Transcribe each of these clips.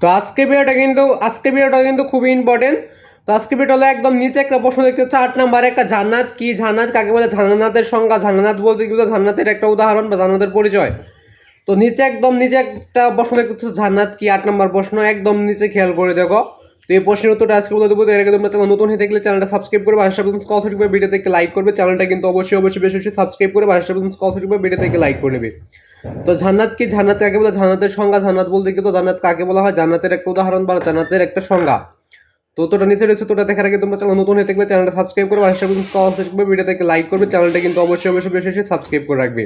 তো আজকে ভিডিওটা কিন্তু, আজকে ভিডিওটা কিন্তু খুবই ইম্পর্টেন্ট তো আজকে ভিডিওটা হলো একদম নিচে একটা প্রশ্ন দেখতে হচ্ছে, আট নাম্বার একটা জান্নাত কি? জান্নাত কাকে বলে? জান্নাতের সংজ্ঞা, জান্নাত বলতে গেলে জান্নাতের একটা উদাহরণ বা জান্নাতের পরিচয়। তো নিচে একদম, নিচে একটা প্রশ্ন দেখতে হচ্ছে, জান্নাত কি? আট নাম্বার প্রশ্ন, একদম নিচে খেয়াল করে দেখো। তো এই প্রশ্নের উত্তরটা আজকে বলে দেবো এর আগে তোমরা চ্যানেল নতুন হয়ে থাকলে চ্যানেলটা সাবস্ক্রাইব করবে আশা বিজনেস কল থেকে ভিডিও থেকে লাইক করবে। চ্যানেলটা কিন্তু অবশ্যই অবশ্যই, বেশি বেশি সাবস্ক্রাইব করে আশা বিজনেস কল থেকে ভিডিও থেকে লাইক করে নেবে। তো জান্নাত কি জান্নাত কাকে বলে? জান্নাতের সংজ্ঞা জান্নাত বলতে কি? তো জান্নাত কাকে বলা হয়? জান্নাতের একটা উদাহরণ বা জান্নাতের একটা সংজ্ঞা। তো তোটা নিচে রয়েছে, তোটা দেখার আগে তোমরা চ্যানেল নতুন হয়ে থাকলে চ্যানেলটা সাবস্ক্রাইব করবে আশা করি ভিডিওটাকে লাইক করবে চ্যানেলটা কিন্তু অবশ্যই অবশ্যই বেশি বেশি সাবস্ক্রাইব করে রাখবে।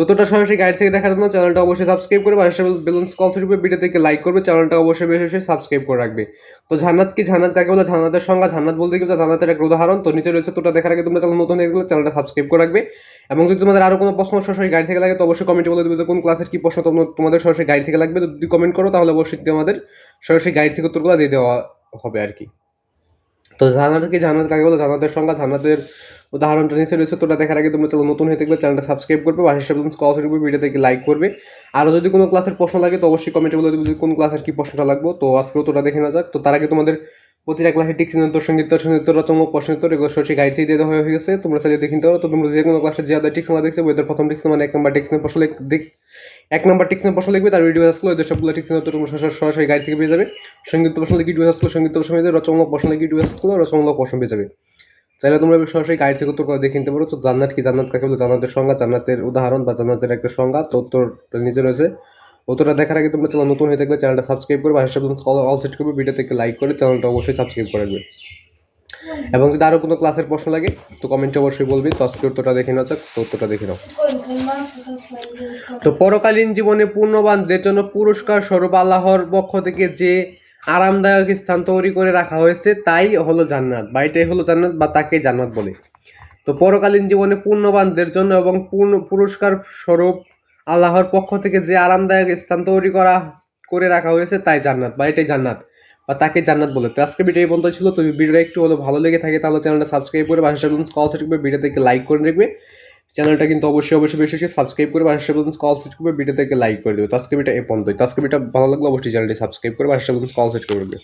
তো তোটা সরাসরি গাইড থেকে দেখার জন্য চ্যানেলটা অবশ্যই সাবস্ক্রাইব করবে। আর বেলুন্স কল থেকে ভিডিও থেকে লাইক করবে চ্যানেলটা অবশ্যই বেশি বেশি সাবস্ক্রাইব করে রাখবে। তো জান্নাত কি জান্নাত কাকে বলে? জান্নাতের সংজ্ঞা জান্নাত বলতে গেলে জান্নাতের একটা উদাহরণ। তো নিচে রয়েছে তোটা দেখার আগে তোমরা চ্যানেল নতুন হয়ে গেলে চ্যানেলটা সাবস্ক্রাইব করে রাখবে। এবং যদি তোমাদের আরও কোনো প্রশ্ন সরাসরি গাইড থেকে লাগে, তো অবশ্যই কমেন্টে বলে দেবে যে কোন ক্লাসের কি প্রশ্ন তোমাদের সরাসরি গাইড থেকে লাগবে। যদি কমেন্ট করো, তাহলে অবশ্যই তোমাদের সরাসরি গাইড থেকে উত্তরগুলো দিয়ে দেওয়া হবে আর কি। তো জান্নাত কি জান্নাত কাকে বলো? জান্নাতের সঙ্গে জান্নাতের উদাহরণটা নিচে রয়েছে তোটা দেখার আগে তোমরা চ্যানেল নতুন হয়ে থাকলে চ্যানেলটা সাবস্ক্রাইব করবে বা হিসাবে কল করবে ভিডিও থেকে লাইক করবে। আর যদি কোনো ক্লাসের প্রশ্ন লাগে, তো অবশ্যই কমেন্টে বলে দেবে কোন ক্লাসের কি প্রশ্নটা লাগবে। তো আজকেও তোটা দেখে না যাক। তো তার আগে তোমাদের প্রতিটা ক্লাসে টিক চিহ্ন সংগীত সংগীত রচমক প্রশ্ন উত্তর, এগুলো সরাসরি গাইড থেকে দেওয়া হয়ে গেছে। তোমরা চাইলে দেখে পারো। তো তোমরা যে কোনো ক্লাসে যে আদার টিক্স দেখছে ওদের প্রথম টিক্স মানে এক নম্বর টিক্স প্রশ্ন দেখ এক নম্বর টিক্স প্রশ্ন লিখবে, তার ভিডিও আসলো ওদের সবগুলো টিক্স উত্তর তোমরা সরাসরি- গাইড থেকে পেয়ে যাবে। সংগীত প্রশ্ন লিখে ভিডিও আসলো সংগীত প্রশ্ন পেয়ে যাবে রচমক প্রশ্ন লিখে ভিডিও আসলো রচমক প্রশ্ন পেয়ে যাবে। চাইলে তোমরা সরাসরি গাইড থেকে উত্তর করে দেখে নিতে পারো। তো জান্নাত কি জান্নাত কাকে বলে? জান্নাতের সংজ্ঞা, জান্নাতের উদাহরণ বা জান্নাতের একটা সংজ্ঞা, তো উত্তর নিচে রয়েছে। উত্তরটা দেখার আগে তোমরা চ্যানেল নতুন হয়ে থাকলে চ্যানেলটা সাবস্ক্রাইব করবে হাসা কল অল সেট করবে ভিডিও থেকে লাইক করে চ্যানেলটা অবশ্যই সাবস্ক্রাইব করে রাখবে। এবং যদি আরও কোনো ক্লাসের প্রশ্ন লাগে, তো কমেন্টে অবশ্যই বলবি। তো আজকে উত্তরটা দেখে নাও তো উত্তরটা দেখে নাও। তো পরকালীন জীবনে পূর্ণবানদের জন্য পুরস্কার স্বরূপ আল্লাহর পক্ষ থেকে যে আরামদায়ক স্থান তৈরি করে রাখা হয়েছে, তাই হলো জান্নাত। বা এটাই হলো জান্নাত বা তাকে জান্নাত বলে। তো পরকালীন জীবনে পূর্ণবানদের জন্য এবং পূর্ণ পুরস্কার স্বরূপ আল্লাহর পক্ষ থেকে যে আরামদায়ক স্থান তৈরি করা, করে রাখা হয়েছে, তাই জান্নাত বা এটাই জান্নাত বা তাকে জান্নাত বলে। তো আজকে ভিডিও এই পর্যন্ত ছিল, তো ভিডিওটা একটু হলো ভালো লেগে থাকে তাহলে চ্যানেলটা সাবস্ক্রাইব করে বাসা কল থাকবে ভিডিও থেকে লাইক করে রাখবে চ্যানেলটা কিন্তু অবশ্যই অবশ্যই বেশি সাবস্ক্রাইব করে বাসা কল সেট করবে ভিডিও থেকে লাইক করে দেবে। তো আজকে ভিডিও এই পর্যন্তই। তো আজকে ভিডিওটা ভালো লাগলে অবশ্যই চ্যানেলটি সাবস্ক্রাইব করে বাসা কল সেট করবে